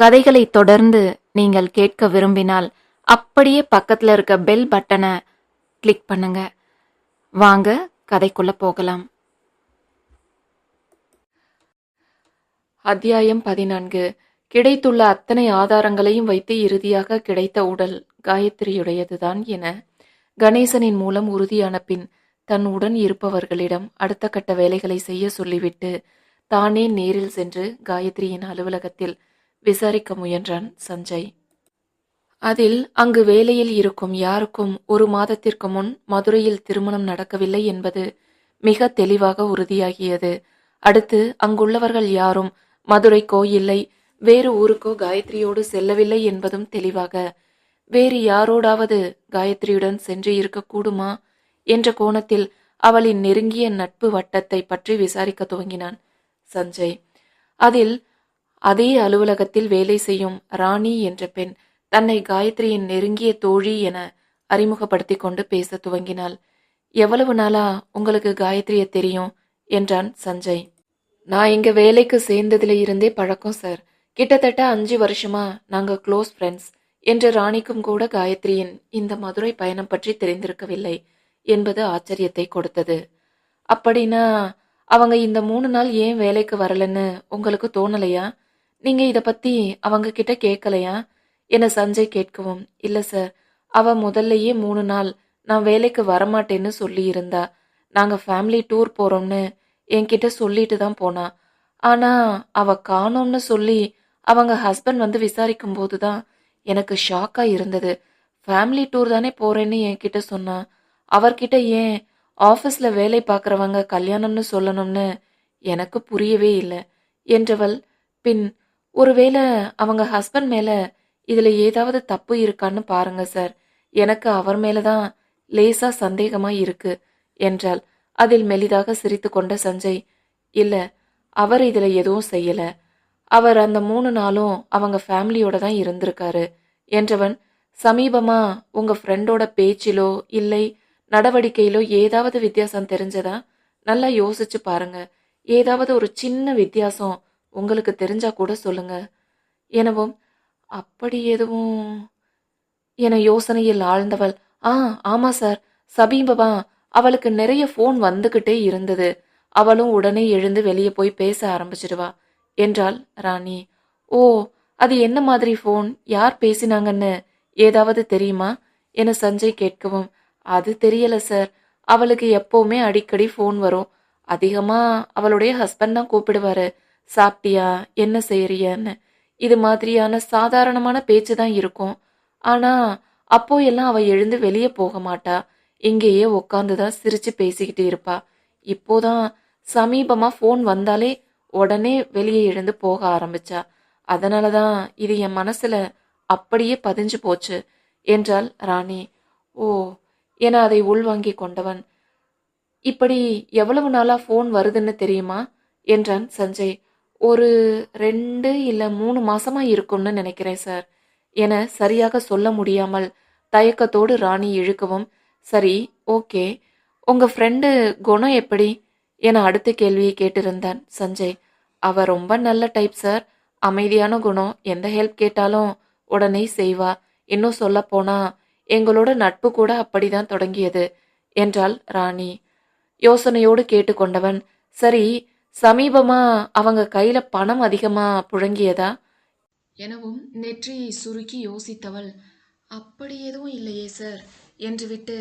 கதைகளை தொடர்ந்து நீங்கள் கேட்க விரும்பினால் அப்படியே பக்கத்தில் இருக்க பெல் பட்டனை கிளிக் பண்ணுங்க. வாங்க கதைக்குள்ள போகலாம். அத்தியாயம் பதினான்கு. கிடைத்துள்ள அத்தனை ஆதாரங்களையும் வைத்து இறுதியாக கிடைத்த உடல் காயத்ரியுடையதுதான் என கணேசனின் மூலம் உறுதியான பின் தன் உடன் இருப்பவர்களிடம் அடுத்த கட்ட வேலைகளை செய்ய சொல்லிவிட்டு தானே நேரில் சென்று காயத்ரியின் அலுவலகத்தில் விசாரிக்க முயன்றான் சஞ்சய். அதில் அங்கு வேலையில் இருக்கும் யாருக்கும் ஒரு மாதத்திற்கு முன் மதுரையில் திருமணம் நடக்கவில்லை என்பது மிக தெளிவாக உறுதியாகியது. அடுத்து அங்குள்ளவர்கள் யாரும் மதுரைக்கோ இல்லை வேறு ஊருக்கோ காயத்ரியோடு செல்லவில்லை என்பதும் தெளிவாக. வேறு யாரோடாவது காயத்ரியுடன் சென்று இருக்கக்கூடுமா என்ற கோணத்தில் அவளின் நெருங்கிய நட்பு வட்டத்தை பற்றி விசாரிக்க துவங்கினான் சஞ்சய். அதில் அதே அலுவலகத்தில் வேலை செய்யும் ராணி என்ற பெண் தன்னை காயத்ரியின் நெருங்கிய தோழி என அறிமுகப்படுத்தி கொண்டு பேச துவங்கினாள். எவ்வளவு நாளா உங்களுக்கு காயத்ரிய தெரியும்? என்றான் சஞ்சய். நான் இங்க வேலைக்கு சேர்ந்ததுல இருந்தே பழக்கம் சார். கிட்டத்தட்ட அஞ்சு வருஷமா நாங்க க்ளோஸ் ஃப்ரெண்ட்ஸ் என்று ராணிக்கும் கூட காயத்ரியின் இந்த மதுரை பயணம் பற்றி தெரிந்திருக்கவில்லை என்பது ஆச்சரியத்தை கொடுத்தது. அப்படின்னா அவங்க இந்த மூணு நாள் ஏன் வேலைக்கு வரலன்னு உங்களுக்கு தோணலையா? நீங்க இதை பத்தி அவங்க கிட்ட கேட்கலையா என சஞ்சய் கேட்கவும் இல்ல சார் அவ முதல்லயே மூணு நாள் நான் வேலைக்கு வரமாட்டேன்னு சொல்லி இருந்தா நாங்க ஃபேமிலி டூர் போறோம்னு என்கிட்ட சொல்லிட்டு தான் போனா. ஆனா அவ காணோம்னு சொல்லி அவங்க ஹஸ்பண்ட் வந்து விசாரிக்கும் போதுதான் எனக்கு ஷாக்கா இருந்தது. ஃபேமிலி டூர் தானே போறேன்னு என்கிட்ட சொன்னா. அவர்கிட்ட ஏன் ஆஃபீஸ்ல வேலை பார்க்குறவங்க கல்யாணம்னு சொல்லணும்னு எனக்கு புரியவே இல்லை. என்றவள் பின் ஒருவேளை அவங்க ஹஸ்பண்ட் மேல இதுல ஏதாவது தப்பு இருக்கான்னு பாருங்க சார் எனக்கு அவர் மேலதான் லேசா சந்தேகமா இருக்கு என்றாள். அதில் மெலிதாக சிரித்து கொண்ட சஞ்சய் இல்ல அவர் இதுல எதுவும் செய்யல. அவர் அந்த மூணு நாளும் அவங்க ஃபேமிலியோட தான் இருந்திருக்காரு என்றவன் சமீபமா உங்க ஃப்ரெண்டோட பேச்சிலோ இல்லை நடவடிக்கையிலோ ஏதாவது வித்தியாசம் தெரிஞ்சதா? நல்லா யோசிச்சு பாருங்க. ஏதாவது ஒரு சின்ன வித்தியாசம் உங்களுக்கு தெரிஞ்சா கூட சொல்லுங்க. எனவும் அப்படி எதுவும் என யோசனையில் ஆழ்ந்தவள். ஆ ஆமா சார். சமீபமா அவளுக்கு நிறைய ஃபோன் வந்துகிட்டே இருந்தது. அவளும் உடனே எழுந்து வெளியே போய் பேச ஆரம்பிச்சிடுவா. என்றாள் ராணி. ஓ அது என்ன மாதிரி ஃபோன் யார் பேசினாங்கன்னு? ஏதாவது தெரியுமா? என சஞ்சய் கேட்கவும் அது தெரியல சார். அவளுக்கு எப்போவுமே அடிக்கடி ஃபோன் வரும். அதிகமாக அவளுடைய ஹஸ்பண்ட் தான் கூப்பிடுவாரு. சாப்பிட்டியா? என்ன செய்யறியன்னு இது மாதிரியான சாதாரணமான பேச்சு தான் இருக்கும். ஆனா அப்போ எல்லாம் அவ எழுந்து வெளியே போக மாட்டா. இங்கேயே உட்காந்து தான் சிரிச்சு பேசிக்கிட்டு இருப்பா. இப்போதான் சமீபமா ஃபோன் வந்தாலே உடனே வெளியே எழுந்து போக ஆரம்பிச்சா. அதனாலதான் இது என் மனசுல அப்படியே பதிஞ்சு போச்சு. என்றாள் ராணி. ஓ என அதை உள்வாங்கி கொண்டவன். இப்படி எவ்வளவு நாளா ஃபோன் வருதுன்னு தெரியுமா? என்றான் சஞ்சய். ஒரு ரெண்டு இல்ல மூணு மாசமா இருக்கும்னு நினைக்கிறேன் சார். என சரியாக சொல்ல முடியாமல் தயக்கத்தோடு ராணி இழுக்கவும் சரி ஓகே. உங்க ஃப்ரெண்டு குணம் எப்படி? என அடுத்த கேள்வியை கேட்டிருந்தான் சஞ்சய். அவ ரொம்ப நல்ல டைப் சார். அமைதியான குணம். எந்த ஹெல்ப் கேட்டாலும் உடனே செய்வா. இன்னும் சொல்ல போனா எங்களோட நட்பு கூட அப்படிதான் தொடங்கியது என்றாள் ராணி. யோசனையோடு கேட்டுக்கொண்டவன் சரி சமீபமா அவங்க கையில பணம் அதிகமா புழங்கியதா? எனவும் நெற்றியை சுருக்கி யோசித்தவள் அப்படி எதுவும் இல்லையே சார் என்று விட்டு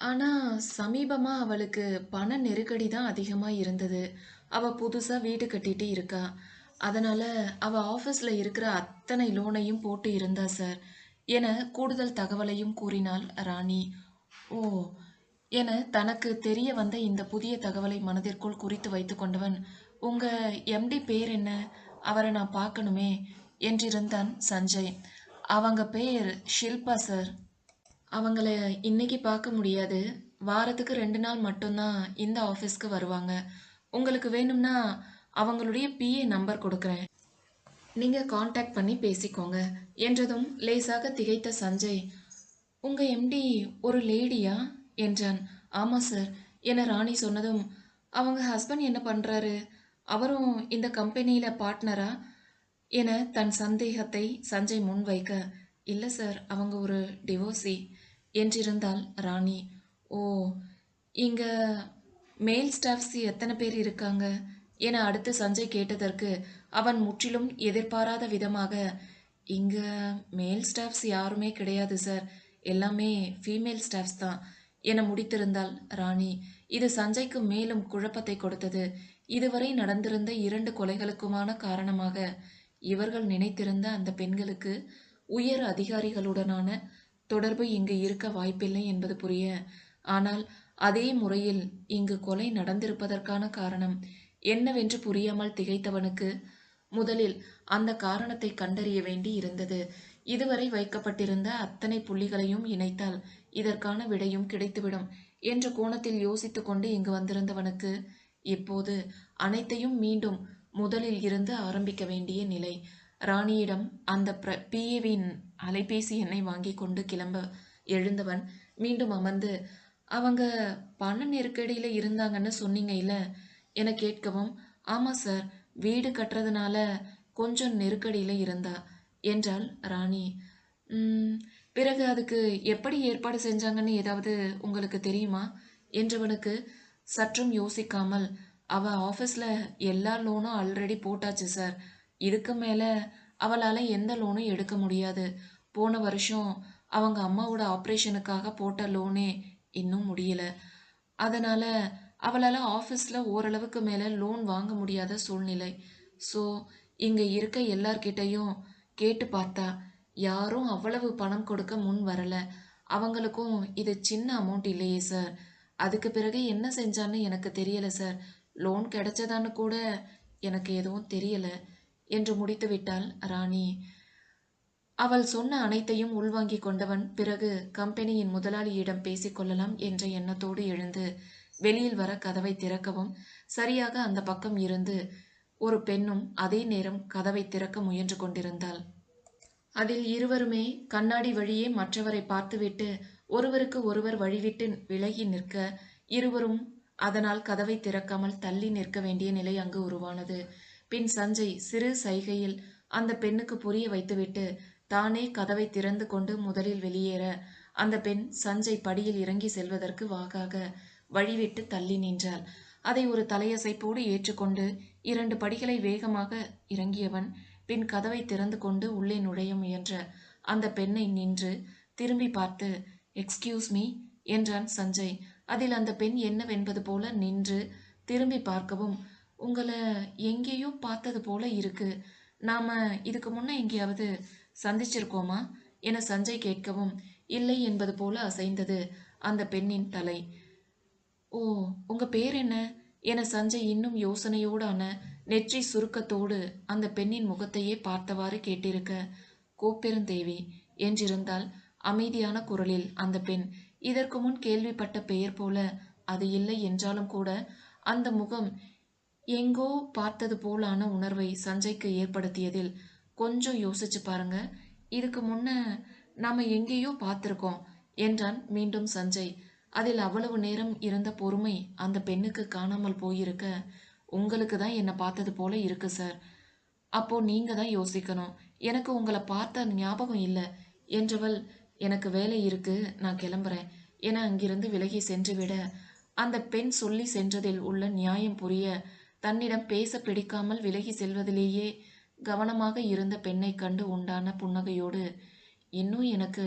ஆனா சமீபமா அவளுக்கு பண நெருக்கடி தான் அதிகமா இருந்தது. அவ புதுசா வீடு கட்டிட்டு இருக்கா. அதனால அவ ஆஃபீஸில் இருக்கிற அத்தனை லோனையும் போட்டு இருந்தா சார் என கூடுதல் தகவலையும் கூறினாள் ராணி. ஓ என தனக்கு தெரிய வந்த இந்த புதிய தகவலை மனதிற்குள் குறித்து வைத்து கொண்டவன் உங்க எம்டி பேர் என்ன? அவரை நான் பார்க்கணுமே என்றிருந்தான் சஞ்சய். அவங்க பேர் ஷில்பா சார். அவங்கள இன்னைக்கு பார்க்க முடியாது. வாரத்துக்கு ரெண்டு நாள் மட்டும்தான் இந்த ஆஃபீஸ்க்கு வருவாங்க. உங்களுக்கு வேணும்னா அவங்களுடைய பிஏ நம்பர் கொடுக்குறேன். நீங்கள் காண்டாக்ட் பண்ணி பேசிக்கோங்க என்றதும் லேசாக திகைத்த சஞ்சய். உங்கள் எம்டி ஒரு லேடியா? என்றான். ஆமாம் சார் என ராணி சொன்னதும் அவங்க ஹஸ்பண்ட் என்ன பண்ணுறாரு அவரும் இந்த கம்பெனியில் பார்ட்னரா என தன் சந்தேகத்தை சஞ்சய் முன்வைக்க இல்லை சார் அவங்க ஒரு டிவோர்ஸி என்றிருந்தாள் ராணி. ஓ இங்கே மேல் ஸ்டாஃப்ஸ் எத்தனை பேர் இருக்காங்க? என அடுத்து சஞ்சய் கேட்டதற்கு அவன் முற்றிலும் எதிர்பாராத விதமாக இங்கே மேல் ஸ்டாஃப்ஸ் யாருமே கிடையாது சார் எல்லாமே ஃபீமேல் ஸ்டாஃப்ஸ் தான். என முடித்திருந்தாள் ராணி. இது சஞ்சய்க்கு மேலும் குழப்பத்தை கொடுத்தது. இதுவரை நடந்திருந்த இரண்டு கொலைகளுக்குமான காரணமாக இவர்கள் நினைத்திருந்த அந்த பெண்களுக்கு உயர் அதிகாரிகளுடனான தொடர்பு இங்கு இருக்க வாய்ப்பில்லை என்பது புரிய ஆனால் அதே முறையில் இங்கு கொலை நடந்திருப்பதற்கான காரணம் என்னவென்று புரியாமல் திகைத்தவனுக்கு முதலில் அந்த காரணத்தை கண்டறிய வேண்டி இருந்தது. இதுவரை வைக்கப்பட்டிருந்த அத்தனை புள்ளிகளையும் இணைத்தால் இதற்கான விடையும் கிடைத்துவிடும் என்ற கோணத்தில் யோசித்து கொண்டு இங்கு வந்திருந்தவனுக்கு இப்போது அனைத்தையும் மீண்டும் முதலில் இருந்து ஆரம்பிக்க வேண்டிய நிலை. ராணியிடம் அந்த பிர பிஏவின் அலைபேசி எண்ணை வாங்கி கொண்டு கிளம்ப எழுந்தவன் மீண்டும் அமர்ந்து அவங்க பண நெருக்கடியில் இருந்தாங்கன்னு சொன்னீங்க இல்லை என கேட்கவும் ஆமாம் சார் வீடு கட்டுறதுனால கொஞ்சம் நெருக்கடியில் இருந்தா என்றாள் ராணி. பிறகு அதுக்கு எப்படி ஏற்பாடு செஞ்சாங்கன்னு ஏதாவது உங்களுக்கு தெரியுமா? என்றவனுக்கு சற்றும் யோசிக்காமல் அவ ஆஃபீஸில் எல்லா லோனும் ஆல்ரெடி போட்டாச்சு சார். இதுக்கு மேலே அவளால் எந்த லோனும் எடுக்க முடியாது. போன வருஷம் அவங்க அம்மாவோட ஆப்ரேஷனுக்காக போட்ட லோனே இன்னும் முடியல. அதனால் அவளால் ஆஃபீஸில் ஓரளவுக்கு மேலே லோன் வாங்க முடியாத சூழ்நிலை. ஸோ இங்கே இருக்க எல்லார்கிட்டையும் கேட்டு பார்த்தா யாரும் அவ்வளவு பணம் கொடுக்க முன் வரல. அவங்களுக்கும் இது சின்ன அமௌண்ட் இல்லையே சார் அதுக்கு பிறகு என்ன செஞ்சான்னு எனக்கு தெரியல சார் லோன் கிடைச்சதான்னு கூட எனக்கு எதுவும் தெரியல என்று முடித்து விட்டாள் ராணி. அவள் சொன்ன அனைத்தையும் உள்வாங்கிக் கொண்டவன் பிறகு கம்பெனியின் முதலாளியிடம் பேசிக்கொள்ளலாம் என்ற எண்ணத்தோடு எழுந்து வெளியில் வர கதவை திறக்கவும் சரியாக அந்த பக்கம் இருந்து ஒரு பெண்ணும் அதே நேரம் கதவை திறக்க முயன்று கொண்டிருந்தாள். அதில் இருவருமே கண்ணாடி வழியே மற்றவரை பார்த்துவிட்டு ஒருவருக்கு ஒருவர் வழிவிட்டு விலகி நிற்க இருவரும் அதனால் கதவை திறக்காமல் தள்ளி நிற்க வேண்டிய நிலை அங்கு உருவானது. பின் சஞ்சய் சிறு சைகையில் அந்த பெண்ணுக்கு புரிய வைத்துவிட்டு தானே கதவை திறந்து கொண்டு முதலில் வெளியேற அந்த பெண் சஞ்சய் படியில் இறங்கி செல்வதற்கு வாகாக வழிவிட்டு தள்ளி நின்றாள். அதை ஒரு தலையசைப்போடு ஏற்றுக்கொண்டு இரண்டு படிகளை வேகமாக இறங்கியவன் பின் கதவை திறந்து கொண்டு உள்ளே நுழைய முயன்ற அந்த பெண்ணை நின்று திரும்பி பார்த்து எக்ஸ்கியூஸ் மீ என்றான் சஞ்சய். அதில் அந்த பெண் என்னவென்பது போல நின்று திரும்பி பார்க்கவும் உங்களை எங்கேயோ பார்த்தது போல இருக்கு. நாம இதுக்கு முன்ன எங்கேயாவது சந்திச்சிருக்கோமா? என சஞ்சய் கேட்கவும் இல்லை என்பது போல அசைந்தது அந்த பெண்ணின் தலை. ஓ உங்க பேர் என்ன? என சஞ்சய் இன்னும் யோசனையோடான நெற்றி சுருக்கத்தோடு அந்த பெண்ணின் முகத்தையே பார்த்தவாறு கேட்டிருக்க கோப்பெருந்தேவி என்றிருந்தால் அமைதியான குரலில் அந்த பெண் இதற்கு முன் கேள்விப்பட்ட பெயர் போல அது இல்லை என்றாலும் கூட அந்த முகம் எங்கோ பார்த்தது போலான உணர்வை சஞ்சய்க்கு ஏற்படுத்தியதில் கொஞ்சம் யோசிச்சு பாருங்க. இதுக்கு முன்ன நாம எங்கேயோ பார்த்திருக்கோம் என்றான் மீண்டும் சஞ்சய். அதில் அவ்வளவு நேரம் இருந்த பொறுமை அந்த பெண்ணுக்கு காணாமல் போயிருக்க உங்களுக்கு தான் என்னை பார்த்தது போல இருக்கு சார். அப்போ நீங்க தான் யோசிக்கணும். எனக்கு உங்களை பார்த்த ஞாபகம் இல்லை. என்றவள் எனக்கு வேலை இருக்கு நான் கிளம்புறேன். என அங்கிருந்து விலகி சென்றுவிட அந்த பெண் சொல்லி சென்றதில் உள்ள நியாயம் புரிய தன்னிடம் பேச பிடிக்காமல் விலகி செல்வதிலேயே கவனமாக இருந்த பெண்ணை கண்டு உண்டான புன்னகையோடு இன்னும் எனக்கு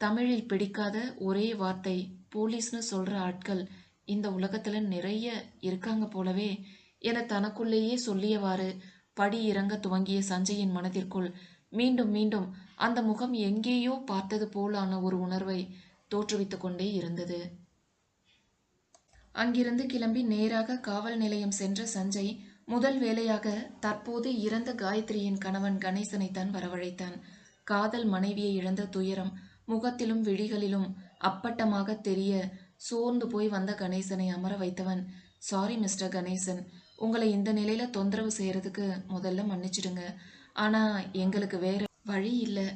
தமிழில் பிடிக்காத ஒரே வார்த்தை போலீஸ்னு சொல்ற ஆட்கள் இந்த உலகத்துல நிறைய இருக்காங்க போலவே என தனக்குள்ளேயே சொல்லியவாறு படி இறங்க துவங்கிய சஞ்சயின் மனதிற்குள் மீண்டும் மீண்டும் அந்த முகம் எங்கேயோ பார்த்தது போலான ஒரு உணர்வை தோற்றுவித்து கொண்டே இருந்தது. அங்கிருந்து கிளம்பி நேராக காவல் நிலையம் சென்ற சஞ்சய் முதல் வேலையாக தற்போது இறந்த காயத்ரியின் கணவன் கணேசனைத்தான் வரவழைத்தான். காதல் மனைவியை இழந்த துயரம் முகத்திலும் விழிகளிலும் அப்பட்டமாக தெரிய சோர்ந்து போய் வந்த கணேசனை அமர வைத்தவன். Sorry mister Ganesan. உங்களை இந்த நிலையில தொந்தரவு செய்யறதுக்கு முதல்ல மன்னிச்சிடுங்க. ஆனா எங்களுக்கு வேற வழி இல்லை.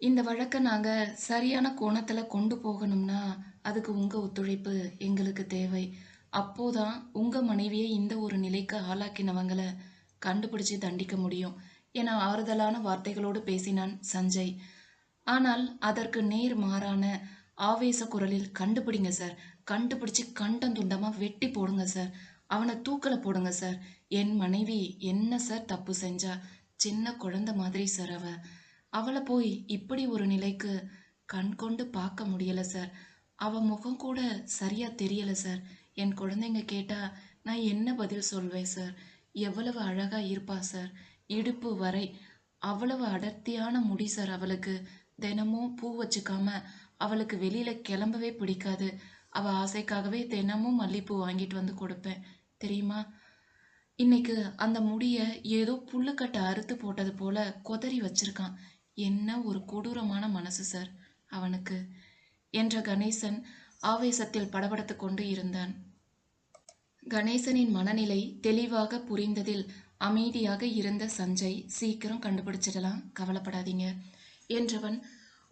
இந்த வழக்கை நாங்க சரியான கோணத்துல கொண்டு போகணும்னா அதுக்கு உங்க ஒத்துழைப்பு எங்களுக்கு தேவை. அப்போதான் உங்க மனைவியை இந்த ஒரு நிலைக்கு ஆளாக்கினவங்களை கண்டுபிடிச்சு தண்டிக்க முடியும் என ஆறுதலான வார்த்தைகளோடு பேசினான் சஞ்சய். ஆனால் அதற்கு நேர் மாறான ஆவேச குரலில் கண்டுபிடிங்க சார் கண்டுபிடிச்சு கண்டம் துண்டமா வெட்டி போடுங்க சார் அவனை தூக்கல போடுங்க சார் என் மனைவி என்ன சார் தப்பு செஞ்சா? சின்ன குழந்தை மாதிரி சார் அவ. அவளை போய் இப்படி ஒரு நிலைக்கு கண் கொண்டு பார்க்க முடியல சார் அவ முகம் கூட சரியா தெரியல சார் என் குழந்தைங்க கேட்டா நான் என்ன பதில் சொல்வேன் சார் எவ்வளவு அழகா இருப்பா சார் இடுப்பு வரை அவ்வளவு அடர்த்தியான முடி சார் அவளுக்கு. தினமும் பூ வச்சுக்காம அவளுக்கு வெளியில கிளம்பவே பிடிக்காது. அவ ஆசைக்காகவே தினமும் மல்லிப்பூ வாங்கிட்டு வந்து கொடுப்பேன். தெரியுமா? இன்னைக்கு அந்த முடிய ஏதோ புல்லுக்கட்டை அறுத்து போட்டது போல கொதறி வச்சிருக்கான். என்ன ஒரு கொடூரமான மனசு சார் அவனுக்கு என்ற கணேசன் ஆவேசத்தில் படபடத்து கொண்டு இருந்தான். கணேசனின் மனநிலை தெளிவாக புரிந்ததில் அமைதியாக இருந்த சஞ்சய் சீக்கிரம் கண்டுபிடிச்சிடலாம். கவலைப்படாதீங்க என்றவன்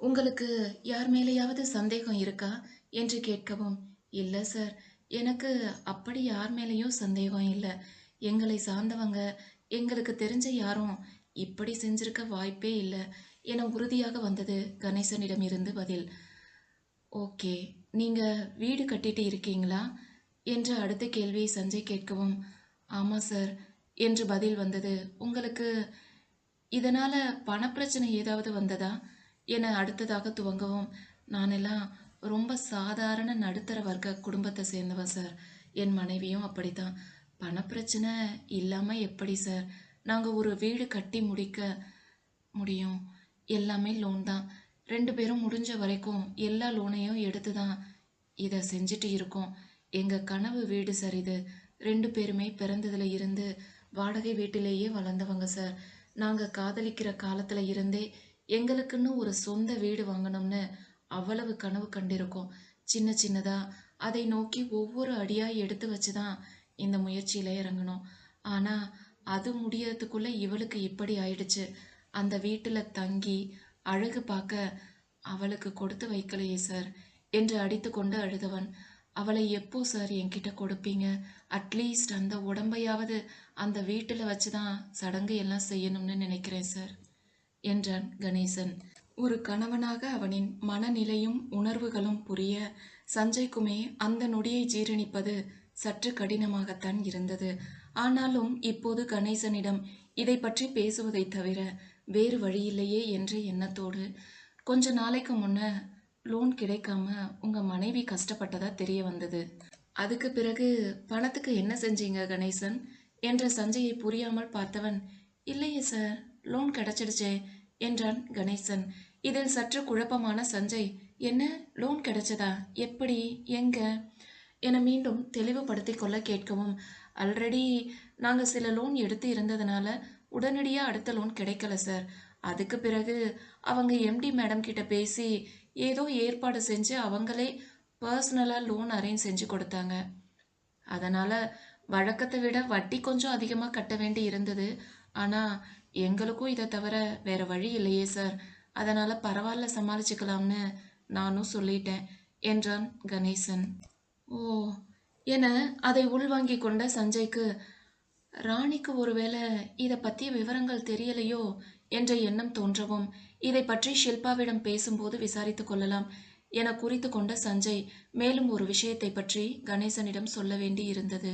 உங்களுக்கு யார் மேலேயாவது சந்தேகம் இருக்கா என்று கேட்கவும் இல்லை சார் எனக்கு அப்படி யார் மேலேயும் சந்தேகம் இல்லை. எங்களை சார்ந்தவங்க எங்களுக்கு தெரிஞ்ச யாரும் இப்படி செஞ்சிருக்க வாய்ப்பே இல்லை என உறுதியாக வந்தது கணேசனிடம் இருந்து பதில். ஓகே நீங்கள் வீடு கட்டிட்டு இருக்கீங்களா? என்ற அடுத்த கேள்வியை சஞ்சய் கேட்கவும் ஆமாம் சார் என்று பதில் வந்தது. உங்களுக்கு இதனால் பணப்பிரச்சனை ஏதாவது வந்ததா? என அடுத்ததாக துவங்கவும். நானெல்லாம் ரொம்ப சாதாரண நடுத்தர வர்க்க குடும்பத்தை சேர்ந்தவன் சார் என் மனைவியும் அப்படித்தான். பணப்பிரச்சனை இல்லாமல் எப்படி சார் நாங்கள் ஒரு வீடு கட்டி முடிக்க முடியும். எல்லாமே லோன் தான். ரெண்டு பேரும் முடிஞ்ச வரைக்கும் எல்லா லோனையும் எடுத்து தான் இதை செஞ்சுட்டு இருக்கோம். எங்கள் கனவு வீடு சார் இது. ரெண்டு பேருமே பிறந்ததில் இருந்து வாடகை வீட்டிலேயே வளர்ந்தவங்க சார் நாங்கள் காதலிக்கிற காலத்தில் இருந்தே எங்களுக்குன்னு ஒரு சொந்த வீடு வாங்கணும்னு அவ்வளவு கனவு கண்டிருக்கோம். சின்ன சின்னதாக அதை நோக்கி ஒவ்வொரு அடியாக எடுத்து வச்சு தான் இந்த முயற்சியில் இறங்கணும் ஆனால் அது முடியறதுக்குள்ளே இவளுக்கு இப்படி ஆயிடுச்சு. அந்த வீட்டில் தங்கி அழகு பார்க்க அவளுக்கு கொடுத்து வைக்கலையே சார் என்று அடித்துக்கொண்டு அழுதவன். அவளை எப்போ சார் என்கிட்ட கொடுப்பீங்க? அட்லீஸ்ட் அந்த உடம்பையாவது அந்த வீட்டில் வச்சு தான் சடங்கு எல்லாம் செய்யணும்னு நினைக்கிறேன் சார். என்றான் கணேசன். ஒரு கணவனாக அவனின் மனநிலையும் உணர்வுகளும் புரிய சஞ்சய்க்குமே அந்த நொடியை ஜீரணிப்பது சற்று கடினமாகத்தான் இருந்தது. ஆனாலும் இப்போது கணேசனிடம் இதை பற்றி பேசுவதை தவிர வேறு வழியில்லையே என்ற எண்ணத்தோடு கொஞ்ச நாளைக்கு முன்ன லோன் கிடைக்காம உங்க மனைவி கஷ்டப்பட்டதா தெரிய வந்தது. அதுக்கு பிறகு பணத்துக்கு என்ன செஞ்சீங்க கணேசன்? என்ற சஞ்சயை புரியாமல் பார்த்தவன் இல்லையே சார். லோன் கிடைச்சிடுச்சே என்றான் கணேசன். இதில் சற்று குழப்பமான சஞ்சய் என்ன லோன் கிடைச்சதா? எப்படி எங்க? என மீண்டும் தெளிவுபடுத்தி கொள்ள கேட்கவும் ஆல்ரெடி நாங்கள் சில லோன் எடுத்து இருந்ததுனால உடனடியாக அடுத்த லோன் கிடைக்கல சார். அதுக்கு பிறகு அவங்க எம்டி மேடம் கிட்ட பேசி ஏதோ ஏற்பாடு செஞ்சு அவங்களே பர்சனலாக லோன் அரேஞ்ச் செஞ்சு கொடுத்தாங்க. அதனால் வழக்கத்தை விட வட்டி கொஞ்சம் அதிகமாக கட்ட வேண்டி இருந்தது. ஆனால் எங்களுக்கும் இதை தவிர வேற வழி இல்லையே சார். அதனால பரவாயில்ல சமாளிச்சுக்கலாம்னு நானும் சொல்லிட்டேன் என்றான் கணேசன். ஓ என அதை உள்வாங்கி கொண்ட சஞ்சய்க்கு ராணிக்கு ஒருவேளை இதை பற்றிய விவரங்கள் தெரியலையோ? என்ற எண்ணம் தோன்றவும் இதை பற்றி ஷில்பாவிடம் பேசும்போது விசாரித்து கொள்ளலாம் என குறித்து கொண்ட சஞ்சய் மேலும் ஒரு விஷயத்தை பற்றி கணேசனிடம் சொல்ல வேண்டி இருந்தது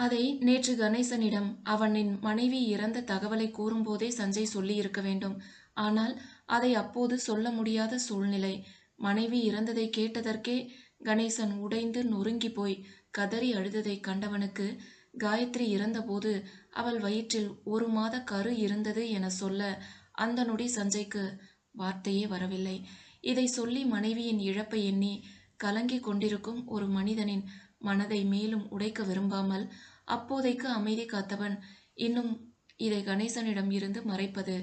அதை நேற்று கணேசனிடம் அவனின் மனைவி இறந்த தகவலை கூறும்போதே சஞ்சய் சொல்லி இருக்க வேண்டும். ஆனால் அதை அப்போது சொல்ல முடியாத சூழ்நிலை. மனைவி இறந்ததை கேட்டதற்கே கணேசன் உடைந்து நொறுங்கி போய் கதறி அழுததை கண்டவனுக்கு காயத்ரி இறந்தபோது அவள் வயிற்றில் ஒரு மாத கரு இருந்தது என சொல்ல அந்த நொடி சஞ்சய்க்கு வார்த்தையே வரவில்லை. இதை சொல்லி மனைவியின் இழப்பை எண்ணி கலங்கிக் கொண்டிருக்கும் ஒரு மனிதனின் மனதை மேலும் உடைக்க விரும்பாமல் அப்போதைக்கு அமைதி காத்தவன் இன்னும் இதை கணேசனிடம் இருந்து மறைப்பது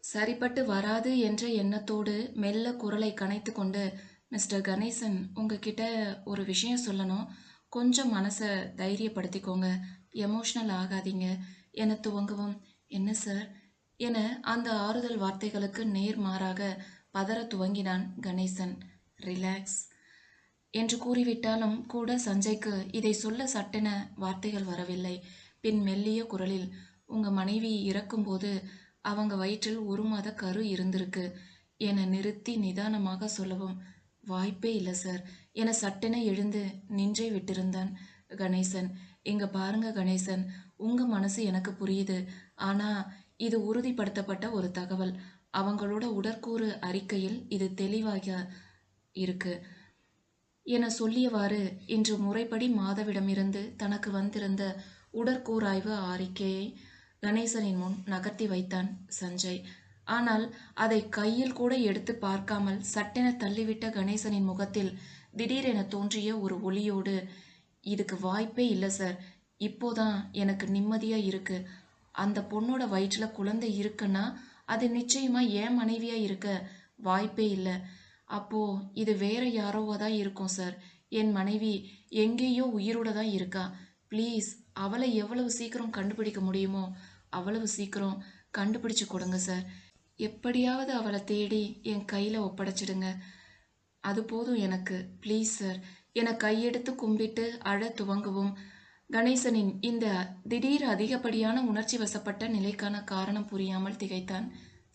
சரிப்பட்டு வராது என்ற எண்ணத்தோடு மெல்ல குரலை கனைத்து கொண்டு மிஸ்டர் கணேசன் உங்ககிட்ட ஒரு விஷயம் சொல்லணும். கொஞ்சம் மனசை தைரியப்படுத்திக்கோங்க. எமோஷ்னல் ஆகாதீங்க. என துவங்கவும்? என்ன சார் என அந்த ஆறுதல் வார்த்தைகளுக்கு நேர் மாறாக பதற துவங்கினான் கணேசன். ரிலாக்ஸ். என்று கூறிவிட்டாலும் கூட சஞ்சய்க்கு இதை சொல்ல சட்டென வார்த்தைகள் வரவில்லை. பின் மெல்லிய குரலில் உங்க மனைவி இறக்கும்போது அவங்க வயிற்றில் ஒரு மாத கரு இருந்திருக்கு. என நிறுத்தி நிதானமாக சொல்லவும் வாய்ப்பே இல்லை சார் என சட்டென எழுந்து நின்றே விட்டிருந்தான் கணேசன். இங்க பாருங்க கணேசன் உங்க மனசு எனக்கு புரியுது. ஆனா இது உறுதிப்படுத்தப்பட்ட ஒரு தகவல். அவங்களோட உடற்கூறு அறிக்கையில் இது தெளிவாக இருக்கு. என சொல்லியவாறு இன்று முறைப்படி மாதவிடமிருந்து தனக்கு வந்திருந்த உடற்கூராய்வு அறிக்கையை கணேசனின் முன் நகர்த்தி வைத்தான் சஞ்சய். ஆனால் அதை கையில் கூட எடுத்து பார்க்காமல் சட்டென தள்ளிவிட்ட கணேசனின் முகத்தில் திடீரென தோன்றிய ஒரு ஒளியோடு இதுக்கு வாய்ப்பே இல்லை சார். இப்போதான் எனக்கு நிம்மதியாக இருக்கு. அந்த பொண்ணோட வயிற்றில் குழந்தை இருக்குன்னா அது நிச்சயமாக ஏன் மனைவியாக இருக்க வாய்ப்பே இல்லை. அப்போ இது வேற யாரோவா தான் இருக்கும் சார் என் மனைவி எங்கேயோ உயிரோட தான் இருக்கா? ப்ளீஸ் அவளை எவ்வளவு சீக்கிரம் கண்டுபிடிக்க முடியுமோ அவ்வளவு சீக்கிரம் கண்டுபிடிச்சு கொடுங்க சார் எப்படியாவது அவளை தேடி என் கையில் ஒப்படைச்சிடுங்க. அது போதும் எனக்கு. ப்ளீஸ் சார் என கையெடுத்து கும்பிட்டு அழ துவங்கவும். கணேசனின் இந்த திடீர் அதிகப்படியான உணர்ச்சி வசப்பட்ட நிலைக்கான காரணம் புரியாமல் திகைத்தான்.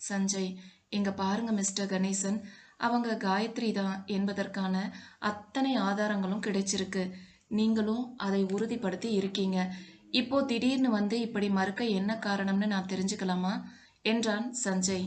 சஞ்சய் இங்க பாருங்க மிஸ்டர் கணேசன். அவங்க காயத்ரி தான் என்பதற்கான அத்தனை ஆதாரங்களும் கிடைச்சிருக்கு. நீங்களும் அதை உறுதிப்படுத்தி இருக்கீங்க. இப்போ திடீர்னு வந்து இப்படி மறுக்க என்ன காரணம்னு நான் தெரிஞ்சுக்கலாமா? என்றான் சஞ்சய்.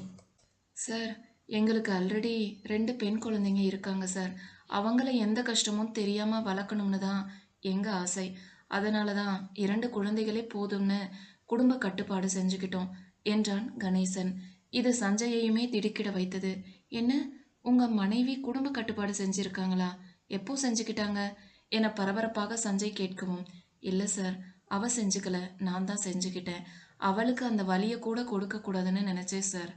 சார் எங்களுக்கு ஆல்ரெடி ரெண்டு பெண் குழந்தைங்க இருக்காங்க சார். அவங்கள எந்த கஷ்டமும் தெரியாமல் வளர்க்கணும்னு தான் எங்கள் ஆசை. அதனால தான் இரண்டு குழந்தைகளே போதும்னு குடும்ப கட்டுப்பாடு செஞ்சுக்கிட்டோம் என்றான் கணேசன். இது சஞ்சயையுமே திடுக்கிட வைத்தது. என்ன? உங்க மனைவி குடும்ப கட்டுப்பாடு செஞ்சிருக்காங்களா? எப்போ செஞ்சுக்கிட்டாங்க? என பரபரப்பாக சஞ்சய் கேட்கவும் இல்லை சார் அவ செஞ்சுக்கல. நான் தான் செஞ்சுக்கிட்டேன். அவளுக்கு அந்த வலியை கூட கொடுக்கக்கூடாதுன்னு கூடாதுன்னு நினைச்சேன் சார்.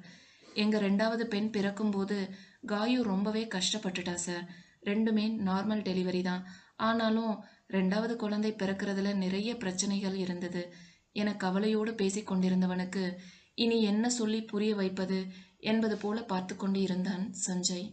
எங்க ரெண்டாவது பெண் பிறக்கும்போது காயு ரொம்பவே கஷ்டப்பட்டுட்டா சார். ரெண்டுமே நார்மல் டெலிவரி தான். ஆனாலும் ரெண்டாவது குழந்தை பிறக்கிறதுல நிறைய பிரச்சனைகள் இருந்தது. என கவலையோடு பேசிக் கொண்டிருந்தவனுக்கு இனி என்ன சொல்லி புரிய வைப்பது? என்பது போல பார்த்து கொண்டு இருந்தான் சஞ்சய்.